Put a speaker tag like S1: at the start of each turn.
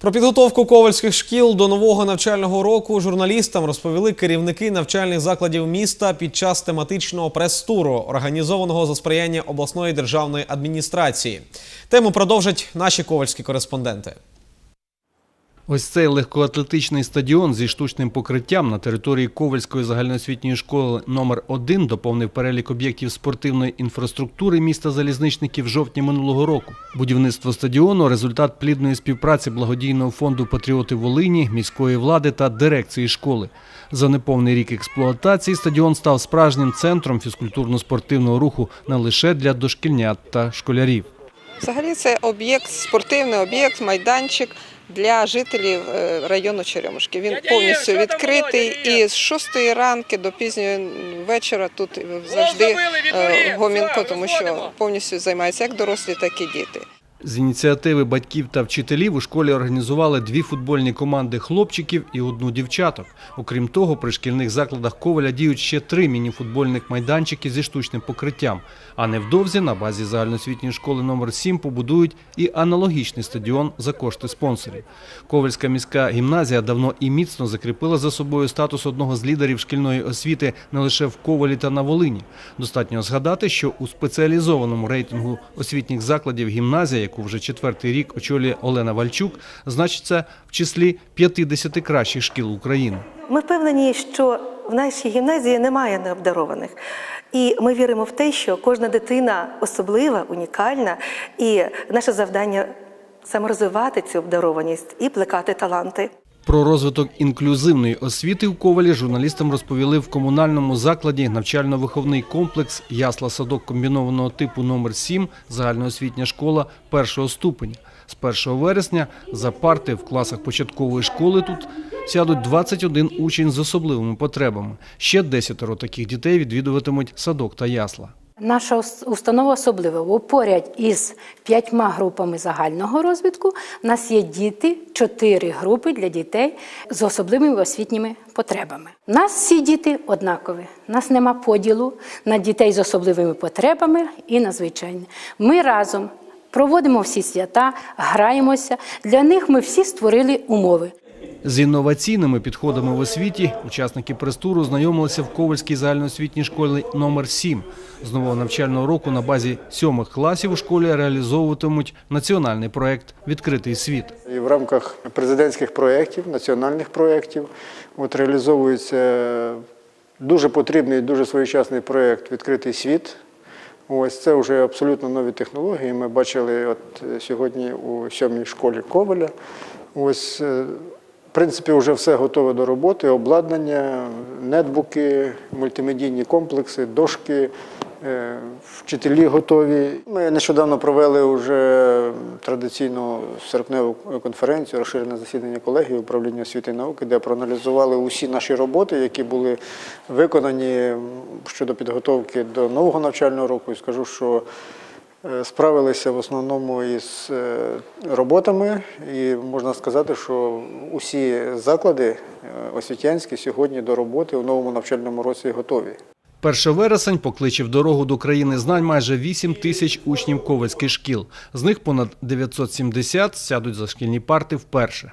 S1: Про підготовку ковальських шкіл до нового навчального року журналістам розповіли керівники навчальних закладів міста під час тематичного прес-туру, організованого за сприяння обласної державної адміністрації. Тему продовжать наші ковальські кореспонденти.
S2: Ось цей легкоатлетичний стадіон зі штучним покриттям на території Ковальської загальноосвітньої школи номер 1 доповнив перелік об'єктів спортивної інфраструктури міста залізничників в жовтні минулого року. Будівництво стадіону результат плідної співпраці благодійного фонду Патріоти Волині, міської влади та дирекції школи. За неповний рік експлуатації стадіон став справжнім центром фізкультурно-спортивного руху не лише для дошкільнят та школярів.
S3: Взагалі це об'єкт, спортивний об'єкт, майданчик для жителів е, району Черемушки. Він повністю відкритий і з 6 ранки до пізнього вечора тут завжди е, гомінко, тому що повністю займаються як дорослі, так і діти.
S2: З ініціативи батьків та вчителів у школі організували дві футбольні команди хлопчиків і одну дівчаток. Окрім того, при шкільних закладах Коваля діють ще три мініфутбольних майданчики зі штучним покриттям. А невдовзі на базі загальноосвітньої школи номер 7 побудують і аналогічний стадіон за кошти спонсорів. Ковальська міська гімназія давно і міцно закріпила за собою статус одного з лідерів шкільної освіти не лише в Ковалі та на Волині. Достатньо згадати, що у спеціалізованому рейтингу освітніх закладів гімназія, яку вже четвертий рік очолює Олена Вальчук, значиться в числі 50 кращих шкіл України.
S4: Ми впевнені, що в нашій гімназії немає необдарованих. І ми віримо в те, що кожна дитина особлива, унікальна, і наше завдання саморозвивати цю обдарованість і плекати таланти.
S2: Про розвиток інклюзивної освіти у Ковалі журналістам розповіли в комунальному закладі навчально-виховний комплекс Ясла садок комбінованого типу номер 7 загальноосвітня школа першого ступеня. З 1 вересня за парти в класах початкової школи тут сядуть 21 учень з особливими потребами. Ще 10 таких дітей відвідуватимуть садок та ясла.
S5: Наша установа особлива, бо поряд із п'ятьма групами загального розвитку у нас є діти, чотири групи для дітей з особливими освітніми потребами. У нас всі діти однакові. У нас нема поділу на дітей з особливими потребами і на звичайні. Ми разом проводимо всі свята, граємося. Для них ми всі створили умови.
S2: З інноваційними підходами в освіті учасники прес-туру знайомилися в Ковальській загальноосвітній школі номер 7 З нового навчального року на базі сьомих класів у школі реалізовуватимуть національний проект Відкритий світ.
S6: В рамках президентських проєктів, національних проєктів, от реалізовується дуже потрібний, дуже своєчасний проєкт Відкритий світ. Ось це вже абсолютно нові технології. Ми бачили от сьогодні у сьомій школі Коваля. Ось, е, в принципі, вже все готове до роботи, обладнання, нетбуки, мультимедійні комплекси, дошки, е, вчителі готові. Ми нещодавно провели вже традиційну серпневу конференцію, розширене засідання колегії управління освіти і науки, де проаналізували усі наші роботи, які були виконані щодо підготовки до нового навчального року. І скажу, що справилися в основному із е, роботами, і можна сказати, що усі заклади е, освітянські сьогодні до роботи у новому навчальному році готові.
S2: 1 вересень покличе в дорогу до країни знань майже 8 тисяч учнів ковальських шкіл. З них понад 970 сядуть за шкільні парти вперше.